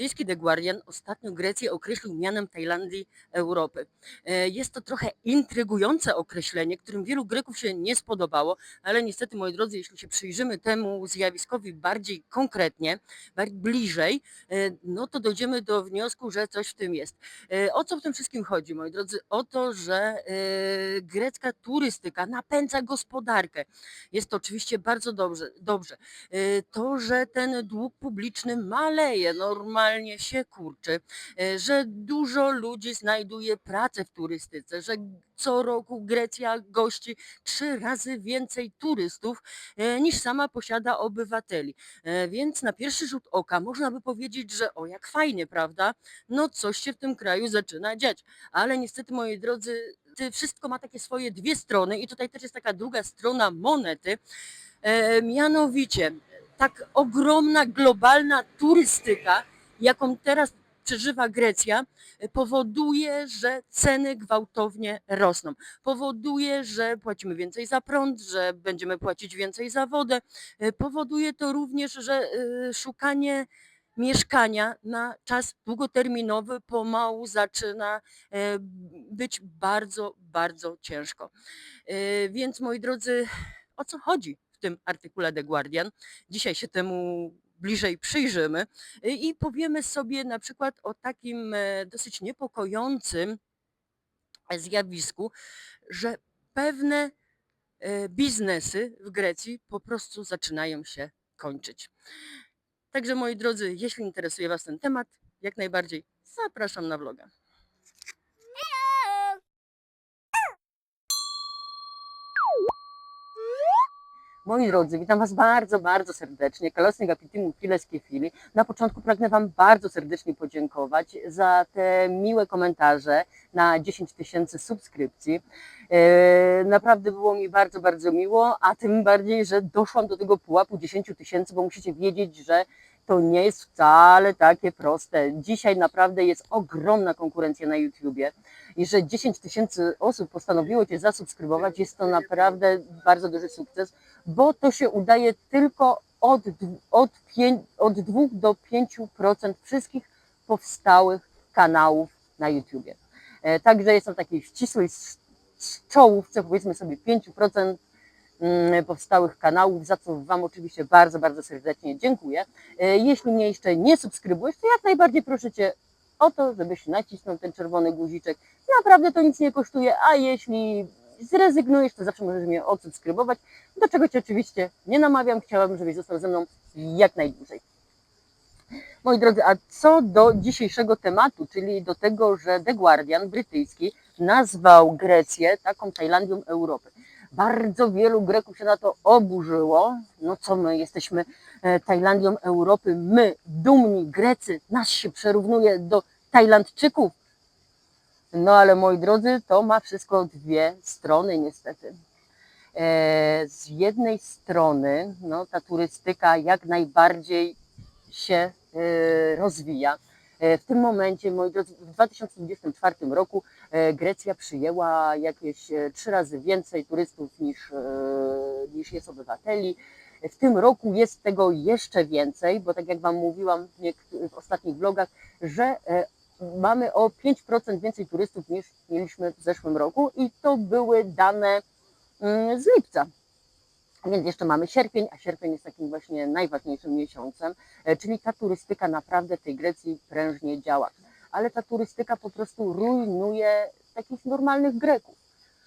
Brytyjski The Guardian ostatnio Grecję określił mianem Tajlandii Europy. E, Jest to trochę intrygujące określenie, którym wielu Greków się nie spodobało, ale niestety, moi drodzy, jeśli się przyjrzymy temu zjawiskowi bardziej konkretnie, bliżej, e, no to dojdziemy do wniosku, że coś w tym jest. E, O co w tym wszystkim chodzi, moi drodzy? O to, że grecka turystyka napędza gospodarkę. Jest to oczywiście bardzo dobrze. dobrze. To, że ten dług publiczny maleje, normalnie się kurczy, e, że dużo ludzi znajduje pracę w turystyce, że co roku Grecja gości trzy razy więcej turystów e, niż sama posiada obywateli. E, Więc na pierwszy rzut oka można by powiedzieć, że o jak fajnie, prawda? No coś się w tym kraju zaczyna dziać. Ale niestety, moi drodzy, wszystko ma takie swoje dwie strony i tutaj też jest taka druga strona monety. Mianowicie tak ogromna globalna turystyka, jaką teraz przeżywa Grecja, powoduje, że ceny gwałtownie rosną. Powoduje, że płacimy więcej za prąd, że będziemy płacić więcej za wodę. Powoduje to również, że e, szukanie mieszkania na czas długoterminowy pomału zaczyna e, być bardzo, bardzo ciężko. E, Więc moi drodzy, o co chodzi w tym artykule The Guardian? Dzisiaj się temu bliżej przyjrzymy y, i powiemy sobie na przykład o takim e, dosyć niepokojącym zjawisku, że pewne e, biznesy w Grecji po prostu zaczynają się kończyć. Także moi drodzy, jeśli interesuje Was ten temat, jak najbardziej zapraszam na vloga. Moi drodzy, witam Was bardzo, bardzo serdecznie. Kalosnik Apitimu Files Kefili. Na początku pragnę Wam bardzo serdecznie podziękować za te miłe komentarze na 10 tysięcy subskrypcji. E, Naprawdę było mi bardzo, bardzo miło, a tym bardziej, że doszłam do tego pułapu 10 tysięcy, bo musicie wiedzieć, że to nie jest wcale takie proste. Dzisiaj naprawdę jest ogromna konkurencja na YouTubie i że 10 tysięcy osób postanowiło Cię zasubskrybować, jest to naprawdę bardzo duży sukces, bo to się udaje tylko od, od, od 2 do 5% wszystkich powstałych kanałów na YouTubie. E, Także jest to takiej ścisłej czołówce, powiedzmy sobie 5% mm, powstałych kanałów, za co Wam oczywiście bardzo, bardzo serdecznie dziękuję. E, Jeśli mnie jeszcze nie subskrybujesz, to jak najbardziej proszę Cię o to, żebyś nacisnął ten czerwony guziczek. Naprawdę to nic nie kosztuje, a jeśli zrezygnujesz, to zawsze możesz mnie odsubskrybować, do czego Cię oczywiście nie namawiam. Chciałabym, żebyś został ze mną jak najdłużej. Moi drodzy, a co do dzisiejszego tematu, czyli do tego, że The Guardian brytyjski nazwał Grecję taką Tajlandią Europy. Bardzo wielu Greków się na to oburzyło. No co my jesteśmy e, Tajlandią Europy, my, dumni Grecy, nas się przerównuje do Tajlandczyków. No ale moi drodzy, to ma wszystko dwie strony niestety. E, Z jednej strony no, ta turystyka jak najbardziej się e, rozwija. E, W tym momencie, moi drodzy, w 2024 roku Grecja przyjęła jakieś trzy razy więcej turystów niż, niż jest obywateli. W tym roku jest tego jeszcze więcej, bo tak jak Wam mówiłam w, ostatnich vlogach, że mamy o 5% więcej turystów niż mieliśmy w zeszłym roku i to były dane mm, z lipca. Więc jeszcze mamy sierpień, a sierpień jest takim właśnie najważniejszym miesiącem, e, czyli ta turystyka naprawdę w tej Grecji prężnie działa. Ale ta turystyka po prostu rujnuje takich normalnych Greków.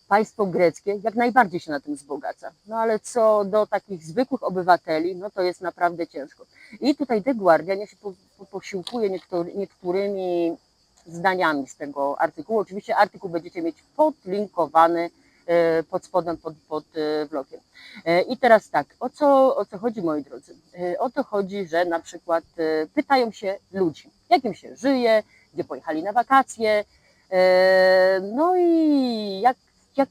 Państwo greckie jak najbardziej się na tym wzbogaca. No ale co do takich zwykłych obywateli, no to jest naprawdę ciężko. I tutaj The Guardian, ja się po, po, posiłkuję niektóry, niektórymi zdaniami z tego artykułu. Oczywiście artykuł będziecie mieć podlinkowany e, pod spodem, pod, pod e, vlogiem. E, I teraz tak, o co, o co chodzi moi drodzy? O to chodzi, że na przykład pytają się ludzi, jak im się żyje, gdzie pojechali na wakacje, no i jak, jak,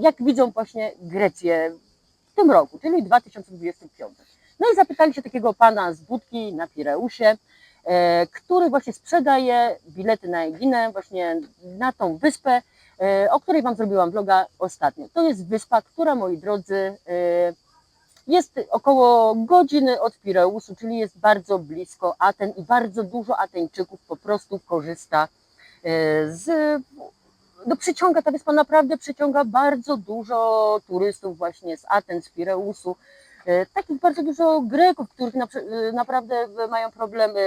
jak widzą właśnie Grecję w tym roku, czyli 2025. No i zapytali się takiego pana z budki na Pireusie, który właśnie sprzedaje bilety na Eginę, właśnie na tą wyspę, e, o której Wam zrobiłam vloga ostatnio. To jest wyspa, która, moi drodzy, e, Jest około godziny od Pireusu, czyli jest bardzo blisko Aten i bardzo dużo Ateńczyków po prostu korzysta e, z. No przyciąga, ta wyspa naprawdę przyciąga bardzo dużo turystów właśnie z Aten, z Pireusu. E, Takich bardzo dużo Greków, których e, naprawdę mają problemy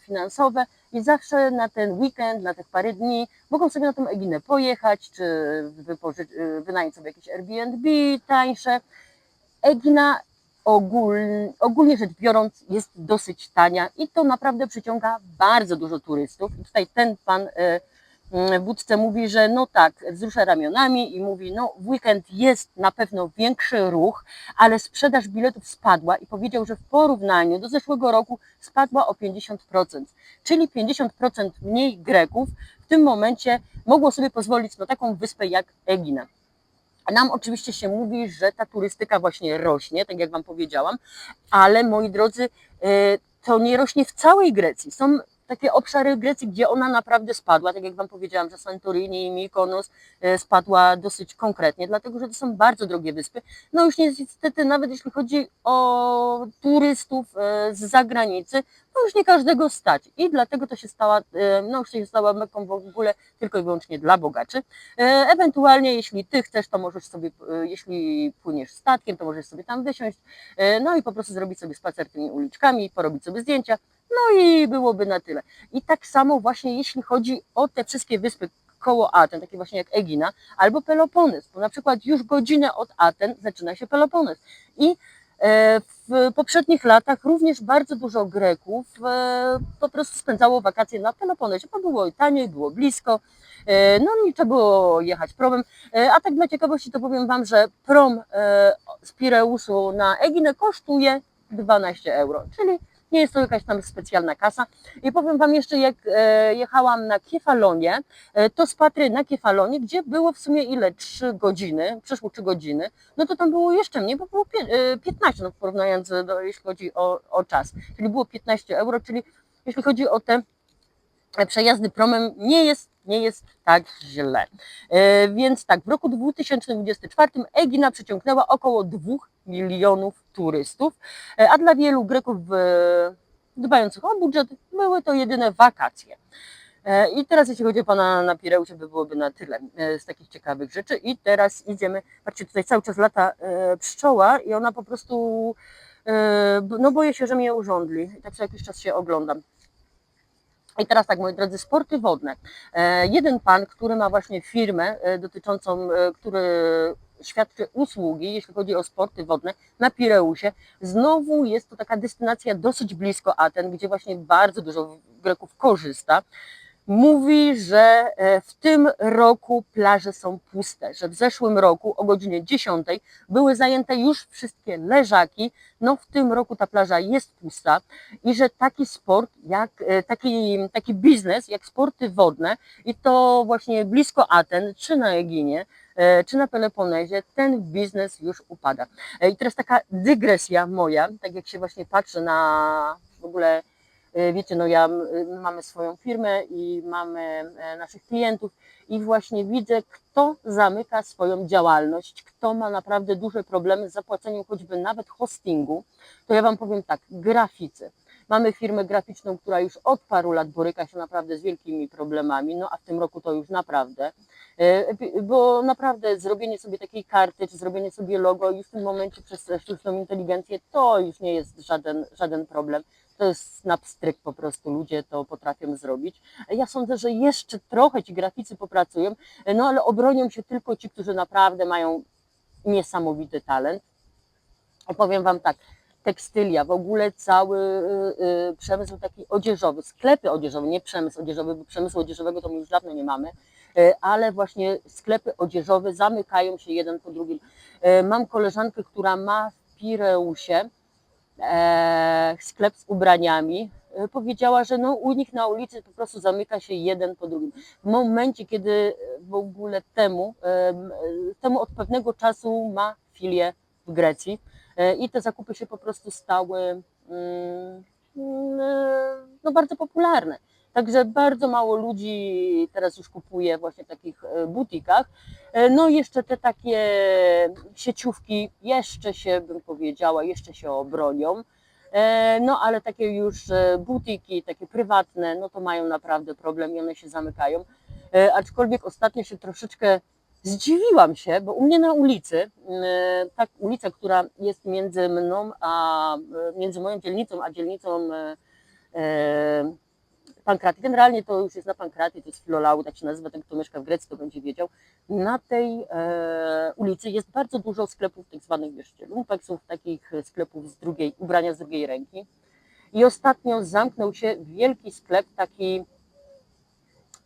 finansowe i zawsze na ten weekend, na tych parę dni mogą sobie na tą Eginę pojechać, czy e, wynająć sobie jakieś Airbnb tańsze. Egina ogól, ogólnie rzecz biorąc jest dosyć tania i to naprawdę przyciąga bardzo dużo turystów. I tutaj ten pan wódce mówi, że no tak, wzrusza ramionami i mówi, no w weekend jest na pewno większy ruch, ale sprzedaż biletów spadła i powiedział, że w porównaniu do zeszłego roku spadła o 50%, czyli 50% mniej Greków w tym momencie mogło sobie pozwolić na taką wyspę jak Egina. Nam oczywiście się mówi, że ta turystyka właśnie rośnie, tak jak Wam powiedziałam, ale moi drodzy, e, to nie rośnie w całej Grecji. Są takie obszary Grecji, gdzie ona naprawdę spadła, tak jak Wam powiedziałam, że Santorini i Mykonos e, spadła dosyć konkretnie, dlatego że to są bardzo drogie wyspy. No już niestety, nawet jeśli chodzi o turystów e, z zagranicy, no już nie każdego stać i dlatego to się stała, e, no już się stała meką w ogóle tylko i wyłącznie dla bogaczy. Ewentualnie, jeśli ty chcesz, to możesz sobie, jeśli płyniesz statkiem, to możesz sobie tam wysiąść, no i po prostu zrobić sobie spacer tymi uliczkami, porobić sobie zdjęcia, no i byłoby na tyle. I tak samo właśnie jeśli chodzi o te wszystkie wyspy koło Aten, takie właśnie jak Egina albo Peloponez, bo na przykład już godzinę od Aten zaczyna się Peloponez. I e, w poprzednich latach również bardzo dużo Greków e, po prostu spędzało wakacje na Peloponezie, bo było taniej, było blisko, e, no nie trzeba było jechać promem. A tak dla ciekawości to powiem Wam, że prom z Pireusu na Eginę kosztuje 12 euro, czyli nie jest to jakaś tam specjalna kasa. I powiem Wam jeszcze, jak e, jechałam na Kefalonie, e, to z Patry na Kefalonie, gdzie było w sumie ile? 3 godziny, przeszło 3 godziny, no to tam było jeszcze mniej, bo było pie- e, 15, no porównując do, jeśli chodzi o, o czas. Czyli było 15 euro, czyli jeśli chodzi o te przejazdy promem, nie jest, nie jest tak źle. E, Więc tak, w roku 2024 Egina przyciągnęła około 2 milionów turystów, e, a dla wielu Greków e, dbających o budżet były to jedyne wakacje. I teraz jeśli chodzi o pana na Pireusie, by byłoby na tyle z takich ciekawych rzeczy. I teraz idziemy, patrzcie, tutaj cały czas lata pszczoła i ona po prostu, no boję się, że mnie urządli. Tak co jakiś czas się oglądam. I teraz tak, moi drodzy, sporty wodne. E, Jeden pan, który ma właśnie firmę e, dotyczącą, e, który świadczy usługi, jeśli chodzi o sporty wodne na Pireusie. Znowu jest to taka destynacja dosyć blisko Aten, gdzie właśnie bardzo dużo Greków korzysta. Mówi, że e, w tym roku plaże są puste, że w zeszłym roku o godzinie 10 były zajęte już wszystkie leżaki. No w tym roku ta plaża jest pusta i że taki sport, jak e, taki, taki biznes, jak sporty wodne i to właśnie blisko Aten, czy na Eginie, e, czy na Peloponezie, ten biznes już upada. I teraz taka dygresja moja, tak jak się właśnie patrzę na w ogóle Wiecie, no ja, my mamy swoją firmę i mamy e, naszych klientów i właśnie widzę, kto zamyka swoją działalność, kto ma naprawdę duże problemy z zapłaceniem choćby nawet hostingu, to ja Wam powiem tak, graficy. Mamy firmę graficzną, która już od paru lat boryka się naprawdę z wielkimi problemami, no a w tym roku to już naprawdę, E, bo naprawdę zrobienie sobie takiej karty, czy zrobienie sobie logo już w tym momencie przez sztuczną inteligencję, to już nie jest żaden, żaden problem to jest snapstryk po prostu, ludzie to potrafią zrobić. Ja sądzę, że jeszcze trochę ci graficy popracują, no ale obronią się tylko ci, którzy naprawdę mają niesamowity talent. I powiem Wam tak, tekstylia, w ogóle cały y, y, przemysł taki odzieżowy, sklepy odzieżowe, nie przemysł odzieżowy, bo przemysłu odzieżowego to my już dawno nie mamy, y, ale właśnie sklepy odzieżowe zamykają się jeden po drugim. Mam koleżankę, która ma w Pireusie e, sklep z ubraniami, e, powiedziała, że no, u nich na ulicy po prostu zamyka się jeden po drugim. W momencie, kiedy w ogóle temu, em, e, temu od pewnego czasu ma filię w Grecji e, i te zakupy się po prostu stały mm, mm, e, no, bardzo popularne. Także bardzo mało ludzi teraz już kupuje właśnie w takich e, butikach. E, No jeszcze te takie sieciówki jeszcze się, bym powiedziała, jeszcze się obronią. E, No ale takie już butiki, takie prywatne, no to mają naprawdę problem i one się zamykają. Aczkolwiek ostatnio się troszeczkę zdziwiłam się, bo u mnie na ulicy, tak ulica, która jest między mną a między moją dzielnicą a dzielnicą Pankraty. Generalnie to już jest na Pankraty, to jest Filolau, tak się nazywa, ten kto mieszka w Grecji, to będzie wiedział. Na tej e, ulicy jest bardzo dużo sklepów tak zwanych, wiesz, lumpeksów, takich sklepów z drugiej, ubrania z drugiej ręki. I ostatnio zamknął się wielki sklep, taki,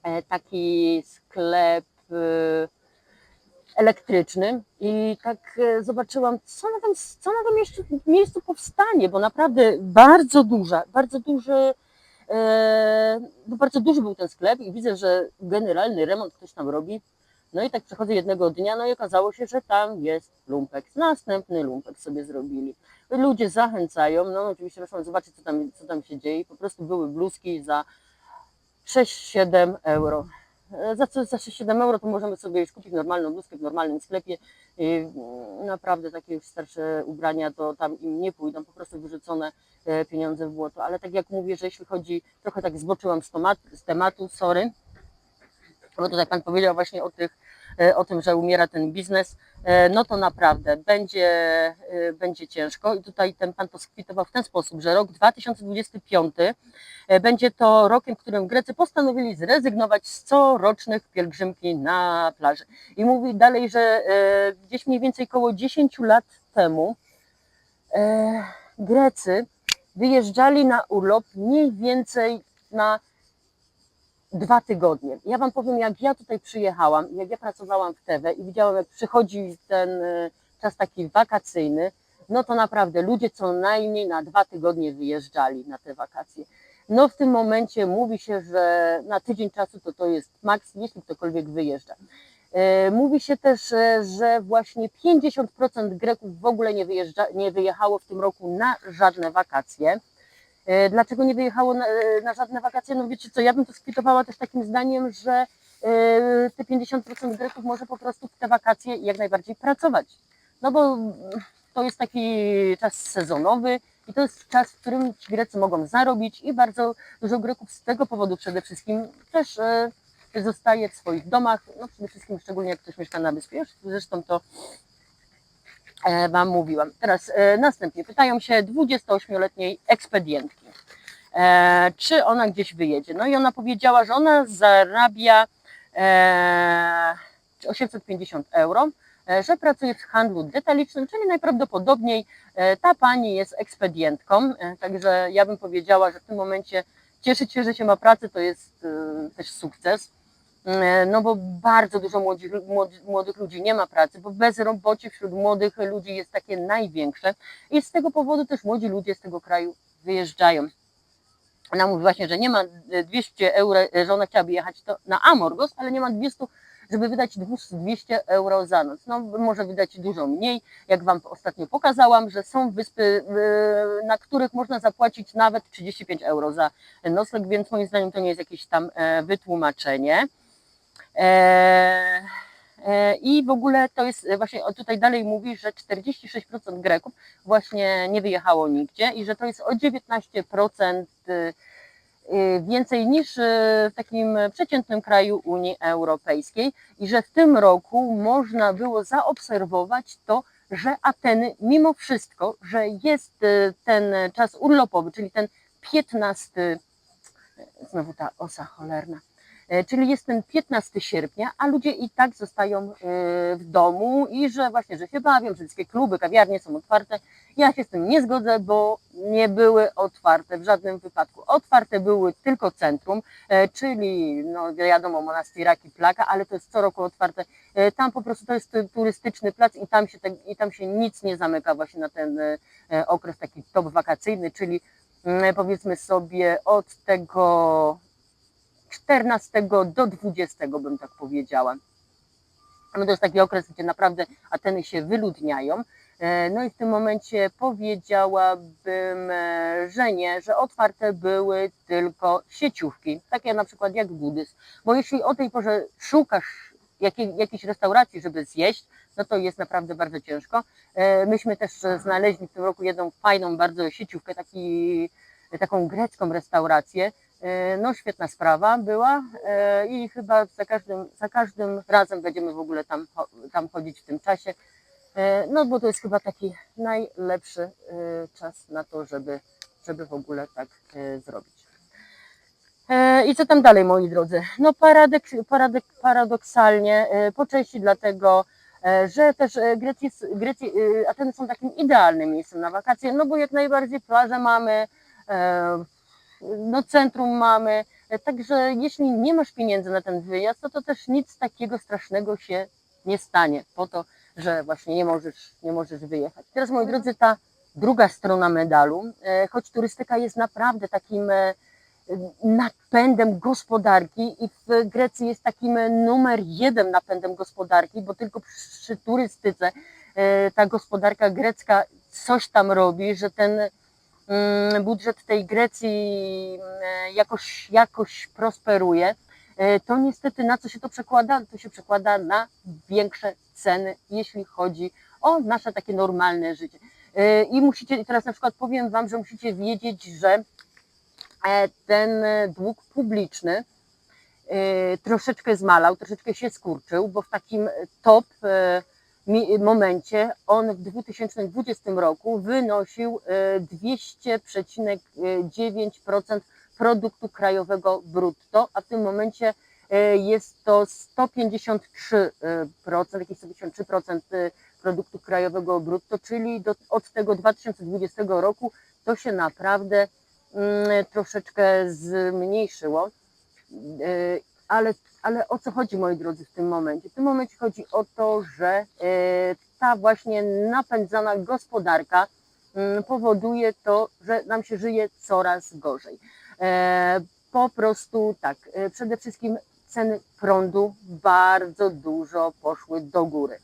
e, taki sklep e, elektryczny i tak e, zobaczyłam, co na tym, co na tym miejscu, miejscu powstanie, bo naprawdę bardzo duża, bardzo duży, e, no bardzo duży był ten sklep i widzę, że generalny remont ktoś tam robi. No i tak przechodzę jednego dnia, no i okazało się, że tam jest lumpeks. Następny lumpeks sobie zrobili. Ludzie zachęcają, no oczywiście proszę zobaczyć, co tam, co tam się dzieje. Po prostu były bluzki za 6-7 euro. E, Za, za 6-7 euro to możemy sobie już kupić normalną bluzkę w normalnym sklepie. Mm, Naprawdę takie już starsze ubrania to tam im nie pójdą, po prostu wyrzucone e, pieniądze w błoto. Ale tak jak mówię, że jeśli chodzi, trochę tak zboczyłam z, tomat, z tematu, sorry, bo tutaj Pan powiedział właśnie o, tych, e, o tym, że umiera ten biznes, e, no to naprawdę będzie, e, będzie ciężko. I tutaj ten Pan to skwitował w ten sposób, że rok 2025 e, będzie to rokiem, w którym Grecy postanowili zrezygnować z corocznych pielgrzymki na plaży. I mówi dalej, że e, gdzieś mniej więcej około 10 lat temu e, Grecy wyjeżdżali na urlop mniej więcej na dwa tygodnie. Ja Wam powiem, jak ja tutaj przyjechałam, jak ja pracowałam w TV i widziałam, jak przychodzi ten e, czas taki wakacyjny, no to naprawdę ludzie co najmniej na dwa tygodnie wyjeżdżali na te wakacje. No w tym momencie mówi się, że na tydzień czasu to to jest maks, jeśli ktokolwiek wyjeżdża. E, Mówi się też, e, że właśnie 50% Greków w ogóle nie, wyjeżdża, nie wyjechało w tym roku na żadne wakacje. E, Dlaczego nie wyjechało na, e, na żadne wakacje? No wiecie co, ja bym to skwitowała też takim zdaniem, że e, te 50% Greków może po prostu w te wakacje jak najbardziej pracować. No bo to jest taki czas sezonowy i to jest czas, w którym ci Grecy mogą zarobić i bardzo dużo Greków z tego powodu przede wszystkim też zostaje w swoich domach, no przede wszystkim szczególnie jak ktoś mieszka na wyspie, zresztą to Wam mówiłam. Teraz e, następnie pytają się 28-letniej ekspedientki, e, czy ona gdzieś wyjedzie. No i ona powiedziała, że ona zarabia e, 850 euro, e, że pracuje w handlu detalicznym, czyli najprawdopodobniej e, ta pani jest ekspedientką, e, także ja bym powiedziała, że w tym momencie cieszyć się, że się ma pracę, to jest e, też sukces. E, No bo bardzo dużo młodzi, młodych ludzi nie ma pracy, bo bezrobocie wśród młodych ludzi jest takie największe i z tego powodu też młodzi ludzie z tego kraju wyjeżdżają. Ona mówi właśnie, że nie ma e, 200 euro, e, że ona chciałaby jechać to na Amorgos, ale nie ma 200, żeby wydać 200 euro za noc. No może wydać dużo mniej, jak Wam ostatnio pokazałam, że są wyspy, e, na których można zapłacić nawet 35 euro za nocleg, więc moim zdaniem to nie jest jakieś tam e, wytłumaczenie. E, e, I w ogóle to jest e, właśnie tutaj dalej mówi, że 46% Greków właśnie nie wyjechało nigdzie i że to jest o 19% y, y, więcej niż w takim przeciętnym kraju Unii Europejskiej i że w tym roku można było zaobserwować to, że Ateny mimo wszystko, że jest ten czas urlopowy, czyli ten 15, znowu ta osa cholerna, czyli jest ten 15 sierpnia, a ludzie i tak zostają e, w domu i że właśnie, że się bawią, że wszystkie kluby, kawiarnie są otwarte. Ja się z tym nie zgodzę, bo nie były otwarte w żadnym wypadku. Otwarte były tylko centrum, e, czyli no wiadomo Monastyraki, Plaka, ale to jest co roku otwarte. E, Tam po prostu to jest tu- turystyczny plac i tam się, i tam się nic nie zamyka właśnie na ten e, e, okres taki top wakacyjny, czyli mm, powiedzmy sobie od tego 14 do 20 bym tak powiedziała. No to jest taki okres, gdzie naprawdę Ateny się wyludniają. E, No i w tym momencie powiedziałabym, e, że nie, że otwarte były tylko sieciówki, takie na przykład jak buddyzm. Bo jeśli o tej porze szukasz jakiej, jakiejś restauracji, żeby zjeść, no to jest naprawdę bardzo ciężko. E, Myśmy też znaleźli w tym roku jedną fajną bardzo sieciówkę, taki, taką grecką restaurację. E, No świetna sprawa była e, i chyba za każdym, za każdym razem będziemy w ogóle tam, tam chodzić w tym czasie. E, No bo to jest chyba taki najlepszy czas na to, żeby, żeby w ogóle tak zrobić. I co tam dalej, moi drodzy? No paradok, paradok, paradoksalnie po części dlatego, że też Grecji, Grecji, Ateny są takim idealnym miejscem na wakacje, no bo jak najbardziej plaże mamy, no centrum mamy, e, także jeśli nie masz pieniędzy na ten wyjazd, to, to też nic takiego strasznego się nie stanie po to, że właśnie nie możesz, nie możesz wyjechać. Teraz, moi drodzy, ta druga strona medalu, e, choć turystyka jest naprawdę takim e, napędem gospodarki i w Grecji jest takim numer jeden napędem gospodarki, bo tylko przy turystyce e, ta gospodarka grecka coś tam robi, że ten budżet tej Grecji mm, jakoś, jakoś prosperuje. E, To niestety na co się to przekłada? To się przekłada na większe ceny, jeśli chodzi o nasze takie normalne życie. E, I musicie, teraz na przykład powiem Wam, że musicie wiedzieć, że e, ten dług publiczny troszeczkę zmalał, troszeczkę się skurczył, bo w takim top momencie on w 2020 roku wynosił e, 200,9% produktu krajowego brutto, a w tym momencie e, jest to 153%, jakieś 153% e, produktu krajowego brutto, czyli do, od tego 2020 roku to się naprawdę mm, troszeczkę zmniejszyło. E, Ale, ale o co chodzi, moi drodzy, w tym momencie? W tym momencie chodzi o to, że e, ta właśnie napędzana gospodarka mm, powoduje to, że nam się żyje coraz gorzej. E, Po prostu tak, e, przede wszystkim ceny prądu bardzo dużo poszły do góry.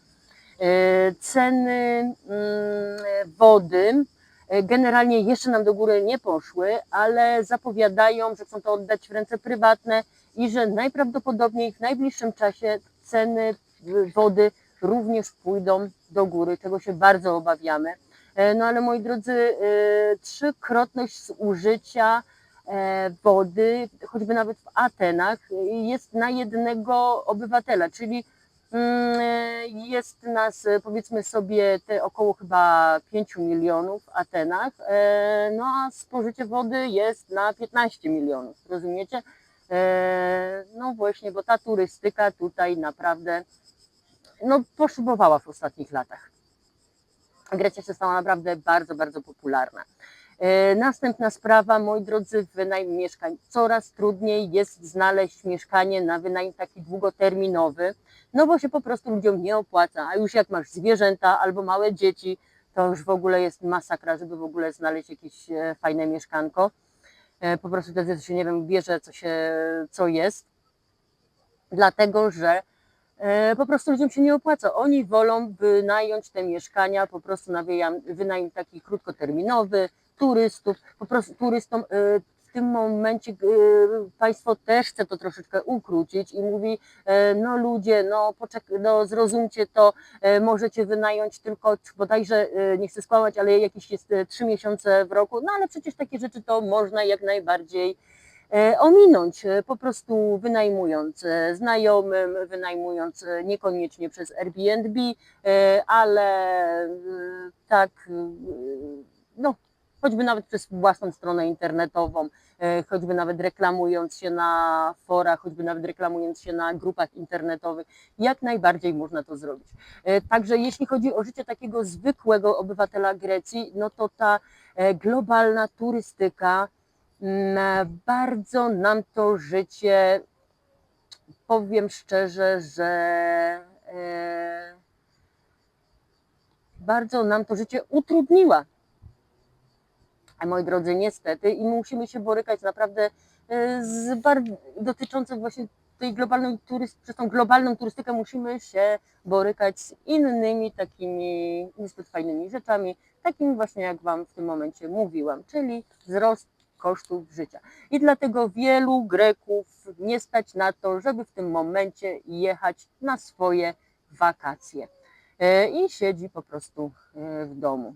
Ceny mm, wody generalnie jeszcze nam do góry nie poszły, ale zapowiadają, że chcą to oddać w ręce prywatne i że najprawdopodobniej w najbliższym czasie ceny wody również pójdą do góry, czego się bardzo obawiamy. E, No ale moi drodzy, e, trzykrotność zużycia e, wody, choćby nawet w Atenach, jest na jednego obywatela, czyli mm, jest nas powiedzmy sobie te około chyba 5 milionów w Atenach, no a spożycie wody jest na 15 milionów, rozumiecie? E, No właśnie, bo ta turystyka tutaj naprawdę no, poszybowała w ostatnich latach. Grecja się stała naprawdę bardzo, bardzo popularna. E, Następna sprawa, moi drodzy, wynajem mieszkań. Coraz trudniej jest znaleźć mieszkanie na wynajem taki długoterminowy, no bo się po prostu ludziom nie opłaca. A już jak masz zwierzęta albo małe dzieci, to już w ogóle jest masakra, żeby w ogóle znaleźć jakieś e, fajne mieszkanko. E, Po prostu wtedy się nie wiem, bierze co się, co jest. Dlatego, że e, po prostu ludziom się nie opłaca. Oni wolą wynająć te mieszkania po prostu na wyjam- wynajem taki krótkoterminowy, turystów, po prostu turystom e, tym momencie e, państwo też chce to troszeczkę ukrócić i mówi, e, no ludzie, no, poczek- no zrozumcie to, e, możecie wynająć tylko bodajże, e, nie chcę skłamać, ale jakieś jest trzy miesiące w roku, no ale przecież takie rzeczy to można jak najbardziej ominąć, po prostu wynajmując znajomym, wynajmując niekoniecznie przez Airbnb, ale tak, no, choćby nawet przez własną stronę internetową, e, choćby nawet reklamując się na forach, choćby nawet reklamując się na grupach internetowych, jak najbardziej można to zrobić. E, Także jeśli chodzi o życie takiego zwykłego obywatela Grecji, no to ta e, globalna turystyka mm, bardzo nam to życie, powiem szczerze, że bardzo nam to życie utrudniła. A moi drodzy, niestety, i musimy się borykać naprawdę e, z dotyczące właśnie tej globalnej turystyki, przez tą globalną turystykę musimy się borykać z innymi takimi niezbyt fajnymi rzeczami, takimi właśnie jak Wam w tym momencie mówiłam, czyli wzrost kosztów życia. I dlatego wielu Greków nie stać na to, żeby w tym momencie jechać na swoje wakacje. E, I siedzi po prostu e, w domu.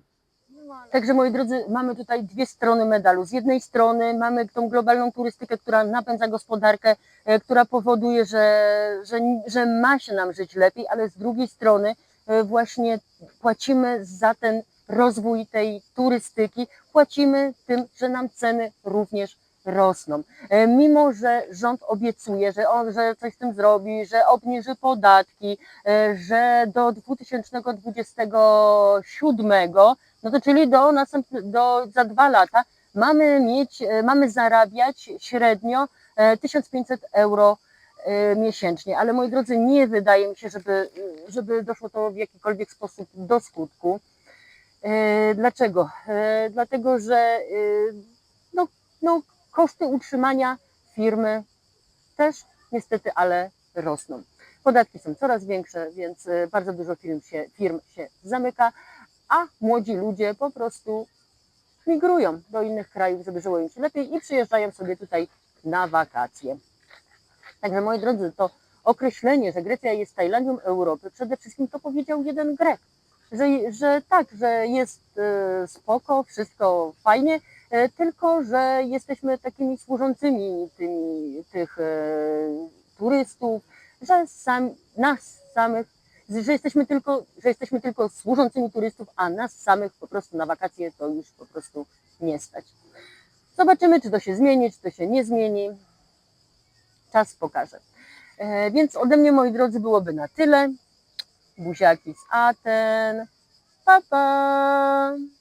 Także moi drodzy, mamy tutaj dwie strony medalu. Z jednej strony mamy tą globalną turystykę, która napędza gospodarkę, e, która powoduje, że, że, że ma się nam żyć lepiej, ale z drugiej strony e, właśnie płacimy za ten rozwój tej turystyki, płacimy tym, że nam ceny również rosną. E, Mimo, że rząd obiecuje, że on, że coś z tym zrobi, że obniży podatki, e, że do 2027, no to czyli do następne, do, za dwa lata mamy mieć, e, mamy zarabiać średnio e, 1500 euro miesięcznie. Ale moi drodzy, nie wydaje mi się, żeby, żeby doszło to w jakikolwiek sposób do skutku. Dlaczego? Dlatego, że no, no, koszty utrzymania firmy też niestety, ale rosną. Podatki są coraz większe, więc e, bardzo dużo firm się, firm się zamyka, a młodzi ludzie po prostu migrują do innych krajów, żeby żyło im się lepiej i przyjeżdżają sobie tutaj na wakacje. Także moi drodzy, to określenie, że Grecja jest Tajlandią Europy, przede wszystkim to powiedział jeden Grek, że, że tak, że jest e, spoko, wszystko fajnie, tylko że jesteśmy takimi służącymi tymi, tych e, turystów, że sam, nas samych, że jesteśmy, tylko, że jesteśmy tylko służącymi turystów, a nas samych po prostu na wakacje to już po prostu nie stać. Zobaczymy, czy to się zmieni, czy to się nie zmieni. Czas pokaże. E, Więc ode mnie, moi drodzy, byłoby na tyle. Buziaki z Aten. Pa, pa!